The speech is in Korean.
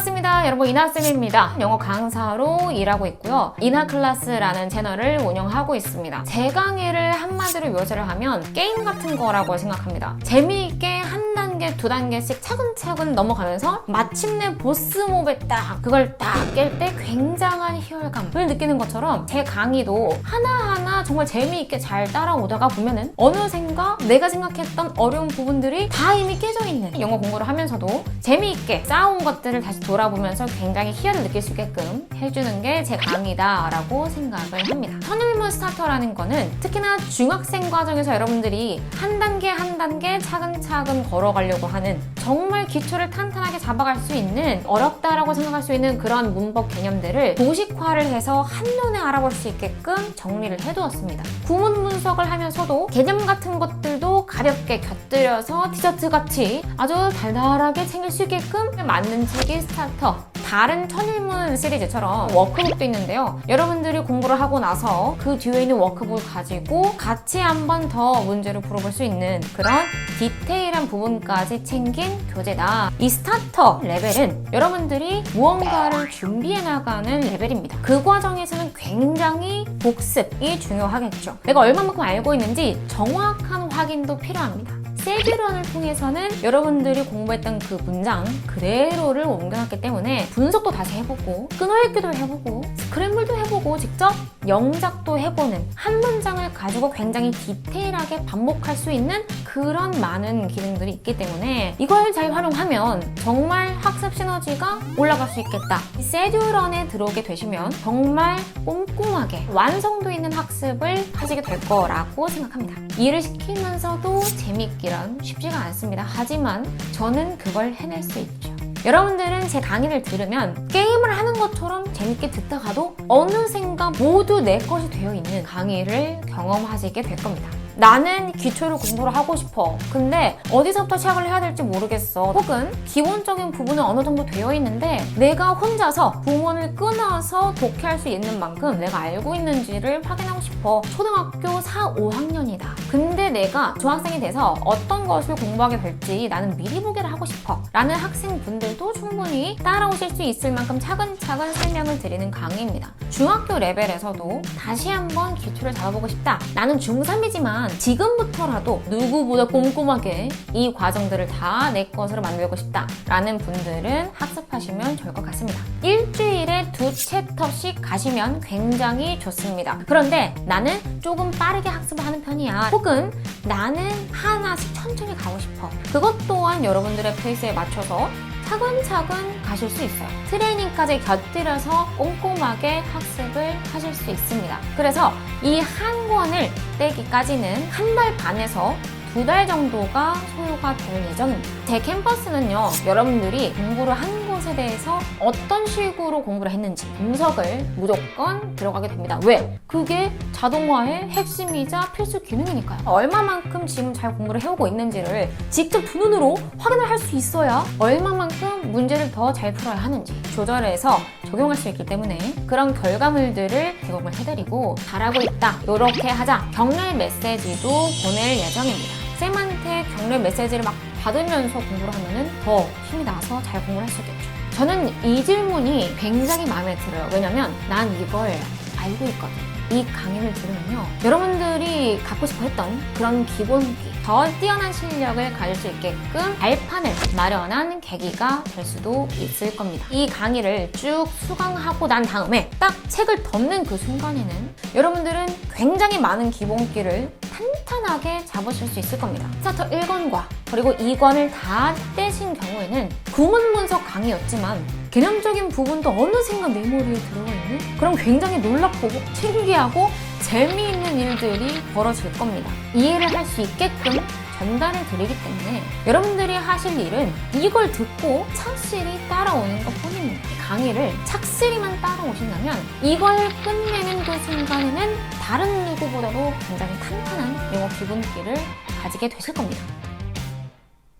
반갑습니다. 여러분 이나쌤입니다. 영어 강사로 일하고 있고요. 이나클래스라는 채널을 운영하고 있습니다. 제 강의를 한마디로 묘사를 하면 게임 같은 거라고 생각합니다. 재미있게 한 단계, 두 단계씩 차근차근 넘어가면서 마침내 보스몹에 딱 그걸 딱 깰 때 굉장한 희열감을 느끼는 것처럼 제 강의도 하나하나 정말 재미있게 잘 따라오다가 보면은 어느샌가 내가 생각했던 어려운 부분들이 다 이미 깨져 있는 영어 공부를 하면서도 재미있게 쌓아온 것들을 다시 돌아보면서 굉장히 희열을 느낄 수 있게끔 해주는 게 제 강의다라고 생각을 합니다. 선율문 스타터라는 거는 특히나 중학생 과정에서 여러분들이 한 단계 한 단계 차근차근 걸어가려 고 하는 정말 기초를 탄탄하게 잡아갈 수 있는 어렵다라고 생각할 수 있는 그런 문법 개념들을 도식화를 해서 한눈에 알아볼 수 있게끔 정리를 해두었습니다. 구문 분석을 하면서도 개념 같은 것들도 가볍게 곁들여서 디저트 같이 아주 달달하게 챙길 수 있게끔 맞는 책이 스타터. 다른 천일문 시리즈처럼 워크북도 있는데요. 여러분들이 공부를 하고 나서 그 뒤에 있는 워크북을 가지고 같이 한번 더 문제를 풀어볼 수 있는 그런 디테일한 부분까지 챙긴 교재다. 이 스타터 레벨은 여러분들이 무언가를 준비해 나가는 레벨입니다. 그 과정에서는 굉장히 복습이 중요하겠죠. 내가 얼마만큼 알고 있는지 정확한 확인도 필요합니다. 세규런을 통해서는 여러분들이 공부했던 그 문장 그대로를 옮겨놨기 때문에 분석도 다시 해보고 끊어읽기도 해보고 스크램블도 해보고 직접 영작도 해보는 한 문장을 가지고 굉장히 디테일하게 반복할 수 있는 그런 많은 기능들이 있기 때문에 이걸 잘 활용하면 정말 학습 시너지가 올라갈 수 있겠다. 이 세듀런에 들어오게 되시면 정말 꼼꼼하게 완성도 있는 학습을 하시게 될 거라고 생각합니다. 일을 시키면서도 재미있기란 쉽지가 않습니다. 하지만 저는 그걸 해낼 수 있죠. 여러분들은 제 강의를 들으면 게임을 하는 것처럼 재밌게 듣다가도 어느샌가 모두 내 것이 되어 있는 강의를 경험하시게 될 겁니다. 나는 기초를 공부를 하고 싶어. 근데 어디서부터 시작을 해야 될지 모르겠어. 혹은 기본적인 부분은 어느 정도 되어 있는데 내가 혼자서 부문을 끊어서 독해할 수 있는 만큼 내가 알고 있는지를 확인하고 싶어. 초등학교 4, 5학년이다. 근데 내가 중학생이 돼서 어떤 것을 공부하게 될지 나는 미리 보기를 하고 싶어. 라는 학생분들도 충분히 따라오실 수 있을 만큼 차근차근 설명을 드리는 강의입니다. 중학교 레벨에서도 다시 한번 기초를 잡아보고 싶다. 나는 중3이지만 지금부터라도 누구보다 꼼꼼하게 이 과정들을 다 내 것으로 만들고 싶다 라는 분들은 학습하시면 좋을 것 같습니다. 일주일에 두 챕터씩 가시면 굉장히 좋습니다. 그런데 나는 조금 빠르게 학습을 하는 편이야. 혹은 나는 하나씩 천천히 가고 싶어. 그것 또한 여러분들의 페이스에 맞춰서 차근차근 가실 수 있어요. 트레이닝까지 곁들여서 꼼꼼하게 학습을 하실 수 있습니다. 그래서 이 한 권을 떼기까지는 한 달 반에서 두 달 정도가 소요가 될 예정입니다. 제 캠퍼스는요, 여러분들이 공부를 한 대해서 어떤 식으로 공부를 했는지 분석을 무조건 들어가게 됩니다. 왜? 그게 자동화의 핵심이자 필수 기능이니까요. 얼마만큼 지금 잘 공부를 해오고 있는지를 직접 두 눈으로 확인을 할 수 있어야 얼마만큼 문제를 더 잘 풀어야 하는지 조절해서 적용할 수 있기 때문에 그런 결과물들을 제공을 해드리고 잘하고 있다. 이렇게 하자. 격려 메시지도 보낼 예정입니다. 격려 메시지를 막 받으면서 공부를 하면은 더 힘이 나서 잘 공부를 할 수 있겠죠. 저는 이 질문이 굉장히 마음에 들어요. 왜냐면 난 이걸 알고 있거든. 이 강의를 들으면요. 여러분들이 갖고 싶어 했던 그런 기본기, 더 뛰어난 실력을 가질 수 있게끔 발판을 마련한 계기가 될 수도 있을 겁니다. 이 강의를 쭉 수강하고 난 다음에 딱 책을 덮는 그 순간에는 여러분들은 굉장히 많은 기본기를 탄 탄하게 잡으실 수 있을 겁니다. 스타터 1권과 그리고 2권을 다 떼신 경우에는 구문 분석 강의였지만 개념적인 부분도 어느샌가 내 머리에 들어가 있는 그럼 굉장히 놀랍고 신기하고 재미있는 일들이 벌어질 겁니다. 이해를 할 수 있게끔 전달을 드리기 때문에 여러분들이 하실 일은 이걸 듣고 착실히 따라오는 것 뿐입니다. 강의를 착실히만 따라오신다면 이걸 끝내는 그 순간에는 다른 누구보다도 굉장히 탄탄한 영어 기본기를 가지게 되실 겁니다.